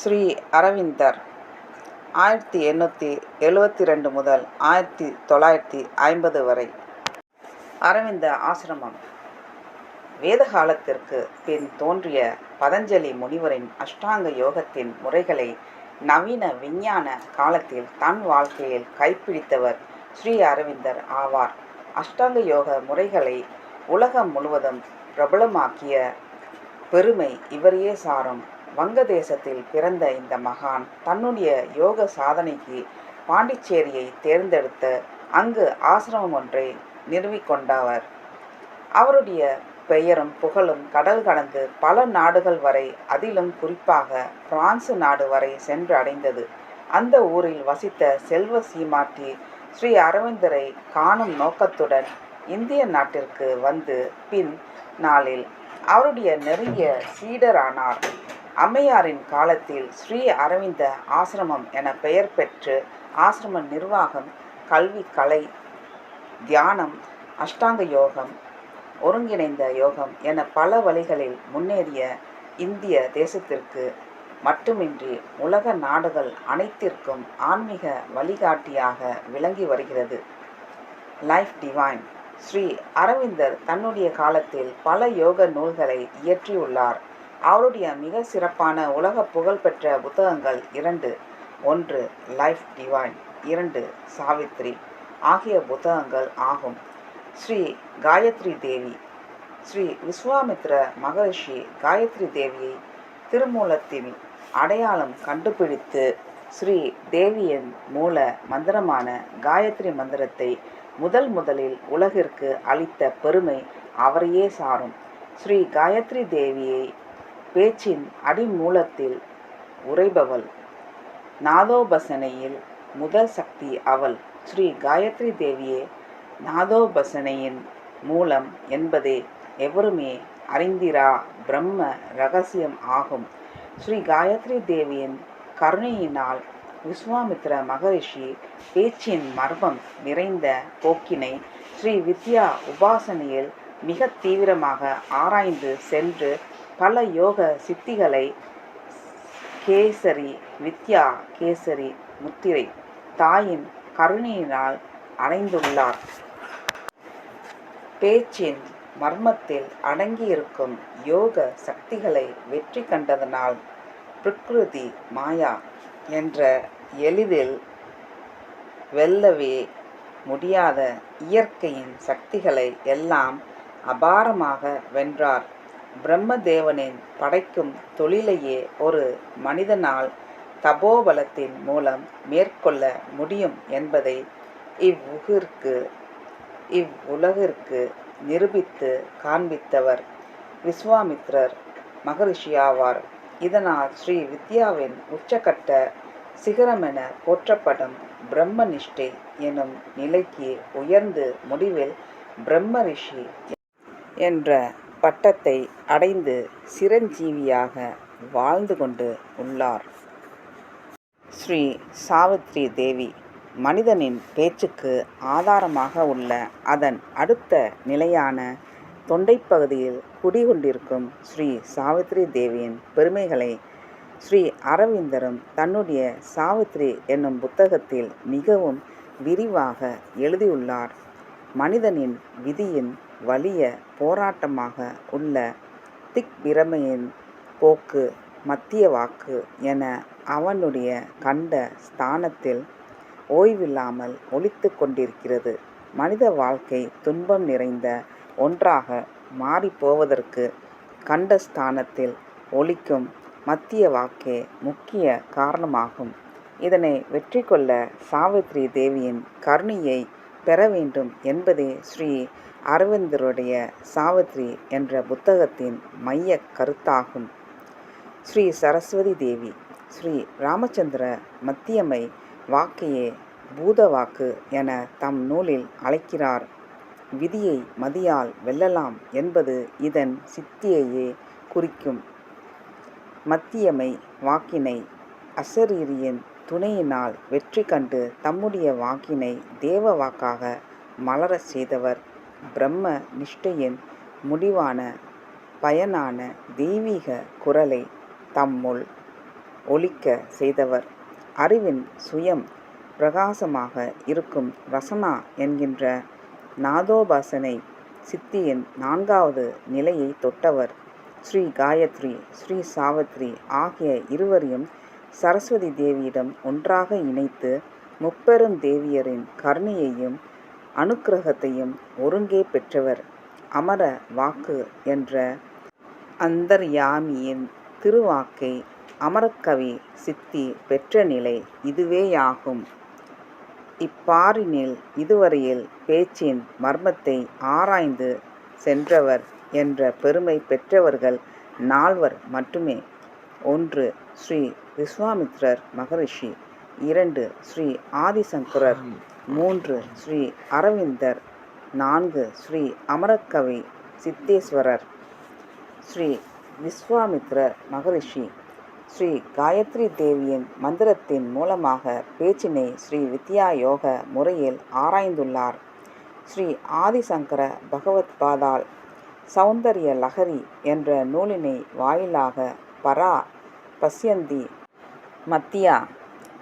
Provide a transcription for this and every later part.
ஸ்ரீ அரவிந்தர். ஆயிரத்தி எண்ணூற்றி எழுவத்தி ரெண்டு முதல் ஆயிரத்தி தொள்ளாயிரத்தி ஐம்பது வரை. அரவிந்த ஆசிரமம். வேத காலத்திற்கு பின் தோன்றிய பதஞ்சலி முனிவரின் அஷ்டாங்க யோகத்தின் முறைகளை நவீன விஞ்ஞான காலத்தில் தன் வாழ்க்கையில் கைப்பிடித்தவர் ஸ்ரீ அரவிந்தர் ஆவார். அஷ்டாங்க யோக முறைகளை உலகம் முழுவதும் பிரபலமாக்கிய பெருமை இவரையே சாரும். வங்கதேசத்தில் பிறந்த இந்த மகான் தன்னுடைய யோக சாதனைக்கு பாண்டிச்சேரியை தேர்ந்தெடுத்து அங்கு ஆசிரமம் ஒன்றை நிறுவிக்கொண்டவர் அவருடைய பெயரும் புகழும் கடல் கடந்து பல நாடுகள் வரை அதிலும் குறிப்பாக பிரான்சு நாடு வரை சென்று அடைந்தது. அந்த ஊரில் வசித்த செல்வ சீமாட்டி ஸ்ரீ அரவிந்தரை காணும் நோக்கத்துடன் இந்திய நாட்டிற்கு வந்து பின் நாளில் அவருடைய நெருங்கிய சீடரானார். அம்மையாரின் காலத்தில் ஸ்ரீ அரவிந்த ஆசிரமம் என பெயர் பெற்று ஆசிரம நிர்வாகம் கல்வி கலை தியானம் அஷ்டாங்க யோகம் ஒருங்கிணைந்த யோகம் என பல வழிகளில் முன்னேறிய இந்திய தேசத்திற்கு மட்டுமின்றி உலக நாடுகள் அனைத்திற்கும் ஆன்மீக வழிகாட்டியாக விளங்கி வருகிறது. லைஃப் டிவைன் ஸ்ரீ அரவிந்தர் தன்னுடைய காலத்தில் பல யோக நூல்களை இயற்றியுள்ளார். அவருடைய மிக சிறப்பான உலக புகழ்பெற்ற புத்தகங்கள் இரண்டு. ஒன்று லைஃப் டிவைன் இரண்டு சாவித்ரி ஆகிய புத்தகங்கள் ஆகும். ஸ்ரீ காயத்ரி தேவி. ஸ்ரீ விஸ்வாமித்ர மகரிஷி காயத்ரி தேவியை திருமூலத்தின் அடையாளம் கண்டுபிடித்து ஸ்ரீ தேவியின் மூல மந்திரமான காயத்ரி மந்திரத்தை முதல் முதலில் உலகிற்கு அளித்த பெருமை அவரையே சாரும். ஸ்ரீ காயத்ரி தேவியை பேச்சின் அடிமூலத்தில் உரைபவள் நாதோபசனையில் முதல் சக்தி அவள். ஸ்ரீ காயத்ரி தேவியே நாதோபசனையின் மூலம் என்பதே எவருமே அறிந்திரா? பிரம்ம ரகசியம் ஆகும். ஸ்ரீ காயத்ரி தேவியின் கருணையினால் விஸ்வாமித்ர மகரிஷி பேச்சின் மர்மம் நிறைந்த போக்கினை ஸ்ரீ வித்யா உபாசனையில் மிக தீவிரமாக ஆராய்ந்து சென்று பல யோக சித்திகளை கேசரி வித்யா கேசரி முத்திரை தாயின் கருணையினால் அடைந்துள்ளார் பேச்சின் மர்மத்தில் அடங்கியிருக்கும் யோக சக்திகளை வெற்றி கண்டதனால் பிரகிருதி மாயா என்ற எளிதில் வெல்லவே முடியாத இயற்கையின் சக்திகளை எல்லாம் அபாரமாக வென்றார். பிரம்மதேவனின் படைக்கும் தொழிலையே ஒரு மனிதனால் தபோபலத்தின் மூலம் மேற்கொள்ள முடியும் என்பதை இவ்வுகிற்கு இவ்வுலகிற்கு நிரூபித்து காண்பித்தவர் விஸ்வாமித்ரர் மகரிஷியாவார் இதனால் ஸ்ரீ வித்யாவின் உச்சகட்ட சிகரமென போற்றப்படும் பிரம்ம நிஷ்டை எனும் நிலைக்கு உயர்ந்து முடிவில் பிரம்ம ரிஷி என்ற பட்டத்தை அடைந்து சிரஞ்சீவியாக வாழ்ந்து கொண்டு உள்ளார். ஸ்ரீ சாவித்ரி தேவி மனிதனின் பேச்சுக்கு ஆதாரமாக உள்ள அதன் அடுத்த நிலையான தொண்டைப்பகுதியில் குடிகொண்டிருக்கும் ஸ்ரீ சாவித்ரி தேவியின் பெருமைகளை ஸ்ரீ அரவிந்தரும் தன்னுடைய சாவித்ரி என்னும் புத்தகத்தில் மிகவும் விரிவாக எழுதியுள்ளார். மனிதனின் விதியின் வலிய போராட்டமாக உள்ள திக் பிரமையின் போக்கு மத்திய வாக்கு என அவனுடைய கண்ட ஸ்தானத்தில் ஓய்வில்லாமல் ஒழித்து கொண்டிருக்கிறது. மனித வாழ்க்கை துன்பம் நிறைந்த ஒன்றாக மாறிப்போவதற்கு கண்ட ஸ்தானத்தில் ஒழிக்கும் மத்திய வாக்கே முக்கிய காரணமாகும். இதனை வெற்றி கொள்ள சாவித்ரி தேவியின் கருணையை பெற வேண்டும் என்பதே ஸ்ரீ அரவிந்தருடைய சாவித்ரி என்ற புத்தகத்தின் மைய கருத்தாகும். ஸ்ரீ சரஸ்வதி தேவி ஸ்ரீ ராமச்சந்திர மத்தியமை வாக்கையே பூதவாக்கு என தம் நூலில் அழைக்கிறார். விதியை மதியால் வெல்லலாம் என்பது இதன் சித்தியையே குறிக்கும். மத்தியமை வாக்கினை அசரீரியின் துணையினால் வெற்றி கண்டு தம்முடைய வாக்கினை தேவ வாக்காக மலரச் செய்தவர். பிரம்ம நிஷ்டையின் முடிவான பயனான தெய்வீக குரலை தம்முள் ஒலிக்க செய்தவர். அறிவின் சுயம் பிரகாசமாக இருக்கும் ரசனா என்கின்ற நாதோபாசனை சித்தியின் நான்காவது நிலையை தொட்டவர். ஸ்ரீ காயத்ரி ஸ்ரீ சாவித்ரி ஆகிய இருவரையும் சரஸ்வதி தேவியிடம் ஒன்றாக இணைத்து முப்பெரும் தேவியரின் கருணையையும் அனுக்கிரகத்தையும் ஒருங்கே பெற்றவர். அமர வாக்கு என்ற அந்தர்யாமியின் திருவாக்கை அமரக்கவி சித்தி பெற்ற நிலை இதுவேயாகும். இப்பாரினில் இதுவரையில் பேச்சின் மர்மத்தை ஆராய்ந்து சென்றவர் என்ற பெருமை பெற்றவர்கள் நால்வர் மட்டுமே. ஒன்று ஸ்ரீ விஸ்வாமித்ரர் மகரிஷி இரண்டு ஸ்ரீ ஆதிசங்கரர். மூன்று ஸ்ரீ அரவிந்தர் நான்கு ஸ்ரீ அமரக்கவி சித்தேஸ்வரர் ஸ்ரீ விஸ்வாமித்ர மகரிஷி ஸ்ரீ காயத்ரி தேவியின் மந்திரத்தின் மூலமாக பேச்சினை ஸ்ரீ வித்யா யோக முறையில் ஆராய்ந்துள்ளார். ஸ்ரீ ஆதிசங்கர பகவத் பாதால் சௌந்தரிய லஹரி என்ற நூலினை வாயிலாக பரா பஸ்யந்தி மத்தியா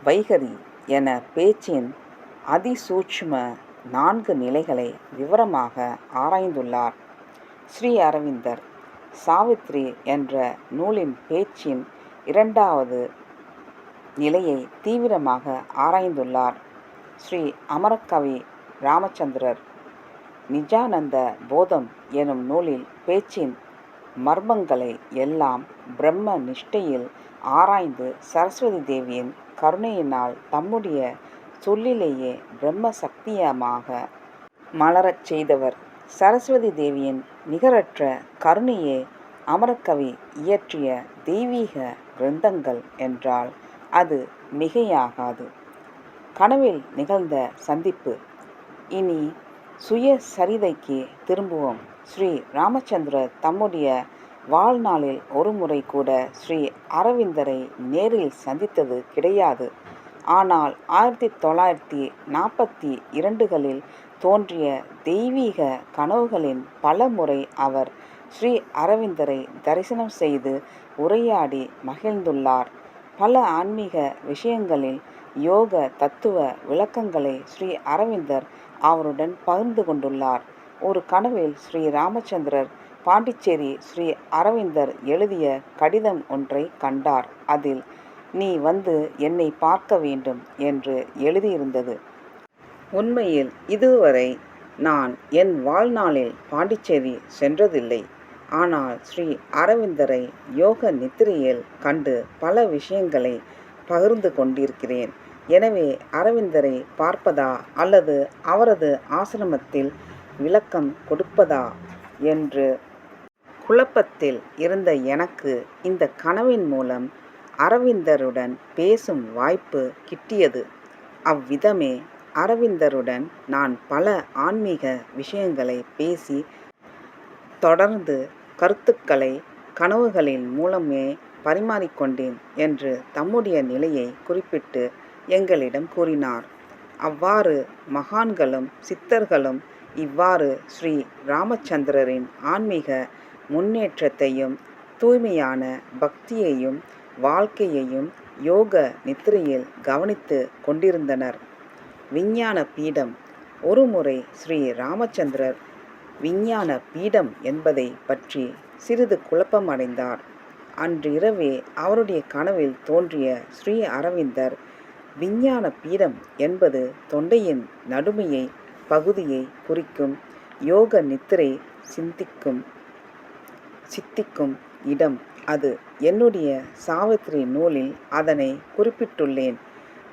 வைகரி என பேச்சின் அதிசூட்சும நான்கு நிலைகளை விவரமாக ஆராய்ந்துள்ளார். ஸ்ரீ அரவிந்தர் சாவித்ரி என்ற நூலின் பேச்சின் இரண்டாவது நிலையை தீவிரமாக ஆராய்ந்துள்ளார். ஸ்ரீ அமரக்கவி ராமச்சந்திரர் நிஜானந்த போதம் எனும் நூலில் பேச்சின் மர்மங்களை எல்லாம் பிரம்ம நிஷ்டையில் ஆராய்ந்து சரஸ்வதி தேவியின் கருணையினால் தம்முடைய சொல்லிலேயே பிரம்ம சக்தியமாக மலரச் செய்தவர் சரஸ்வதி தேவியின் நிகரற்ற கருணையே அமரக்கவி இயற்றிய தெய்வீக கிரந்தங்கள் என்றால் அது மிகையாகாது. கனவில் நிகழ்ந்த சந்திப்பு. இனி சுய சரிதைக்கு திரும்புவோம். ஸ்ரீ ராமச்சந்திரர் தம்முடைய வாழ்நாளில் ஒரு முறை கூட ஸ்ரீ அரவிந்தரை நேரில் சந்தித்தது கிடையாது. ஆனால் ஆயிரத்தி தொள்ளாயிரத்தி நாற்பத்தி இரண்டுகளில் தோன்றிய தெய்வீக கனவுகளின் பல முறை அவர் ஸ்ரீ அரவிந்தரை தரிசனம் செய்து உரையாடி மகிழ்ந்துள்ளார். பல ஆன்மீக விஷயங்களில் யோக தத்துவ விளக்கங்களை ஸ்ரீ அரவிந்தர் அவருடன் பகிர்ந்து கொண்டுள்ளார். ஒரு கனவில் ஸ்ரீ ராமச்சந்திரர் பாண்டிச்சேரி ஸ்ரீ அரவிந்தர் எழுதிய கடிதம் ஒன்றை கண்டார். அதில் நீ வந்து என்னை பார்க்க வேண்டும் என்று எழுதியிருந்தது. உண்மையில் இதுவரை நான் என் வாழ்நாளில் பாண்டிச்சேரி சென்றதில்லை. ஆனால் ஸ்ரீ அரவிந்தரை யோக நித்திரையில் கண்டு பல விஷயங்களை பகிர்ந்து கொண்டிருக்கிறேன். எனவே அரவிந்தரை பார்ப்பதா அல்லது அவரது ஆசிரமத்தில் விளக்கம் கொடுப்பதா என்று குழப்பத்தில் இருந்த எனக்கு இந்த கனவின் மூலம் அரவிந்தருடன் பேசும் வாய்ப்பு கிட்டியது. அவ்விதமே அரவிந்தருடன் நான் பல ஆன்மீக விஷயங்களை பேசி தொடர்ந்து கருத்துக்களை கனவுகளின் மூலமே பரிமாறிக்கொண்டேன் என்று தம்முடைய நிலையை குறிப்பிட்டு எங்களிடம் கூறினார். அவ்வாறு மகான்களும் சித்தர்களும் இவ்வாறு ஸ்ரீ ராமச்சந்திரரின் ஆன்மீக முன்னேற்றத்தையும் தூய்மையான பக்தியையும் வாழ்க்கையையும் யோக நித்திரையில் கவனித்து கொண்டிருந்தனர். விஞ்ஞான பீடம். ஒருமுறை ஸ்ரீ ராமச்சந்திரர் விஞ்ஞான பீடம் என்பதை பற்றி சிறிது குழப்பமடைந்தார். அன்றிரவே அவருடைய கனவில் தோன்றிய ஸ்ரீ அரவிந்தர் விஞ்ஞான பீடம் என்பது தொண்டையின் நடுமையை பகுதியை குறிக்கும் யோக நித்திரை சிந்திக்கும் சித்திக்கும் இடம். அது என்னுடைய சாவித்திரி நூலில் அதனை குறிப்பிட்டுள்ளேன்.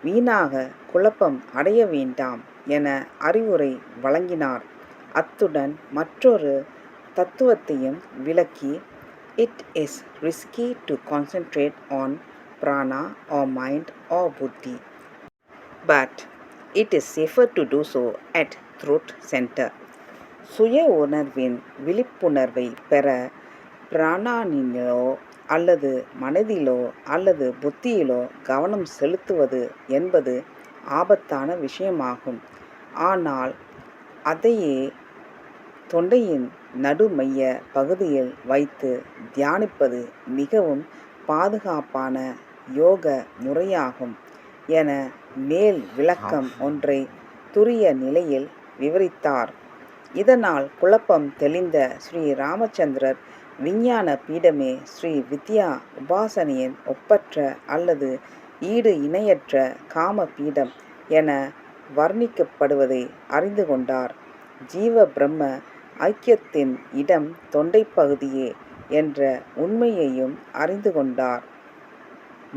வீணாக குழப்பம் அடைய வேண்டாம் என அறிவுரை வழங்கினார். அத்துடன் மற்றொரு தத்துவத்தையும் விளக்கி it is risky to concentrate on prana ah mind ah buddhi but it is safer to do so at throat centre சுய உணர்வின் விழிப்புணர்வை பெற பிராணானிலோ அல்லது மனதிலோ அல்லது புத்தியிலோ கவனம் செலுத்துவது என்பது ஆபத்தான விஷயமாகும். ஆனால் அதையே தொண்டையின் நடுமைய பகுதியில் வைத்து தியானிப்பது மிகவும் பாதுகாப்பான யோக முறையாகும். என மேல் விளக்கம் ஒன்றை துரிய நிலையில் விவரித்தார். இதனால் குழப்பம் தெளிந்த ஸ்ரீ ராமச்சந்திரர் விஞ்ஞான பீடமே ஸ்ரீ வித்யா உபாசனையின் ஒப்பற்ற அல்லது ஈடு இணையற்ற காம பீடம் என வர்ணிக்கப்படுவதை அறிந்து கொண்டார். ஜீவ பிரம்ம ஐக்கியத்தின் இடம் தொண்டைப்பகுதியே என்ற உண்மையையும் அறிந்து கொண்டார்.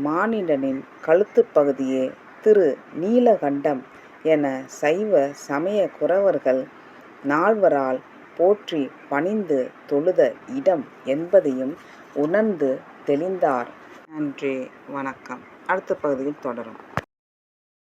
மானிடனின் கழுத்துப் பகுதியே திரு நீலகண்டம் என சைவ சமய குறவர்கள் நால்வரால் போற்றி பணிந்து தொழுத இடம் என்பதையும் உணர்ந்து தெளிந்தார். நன்றி வணக்கம். அடுத்த பகுதியில் தொடரும்.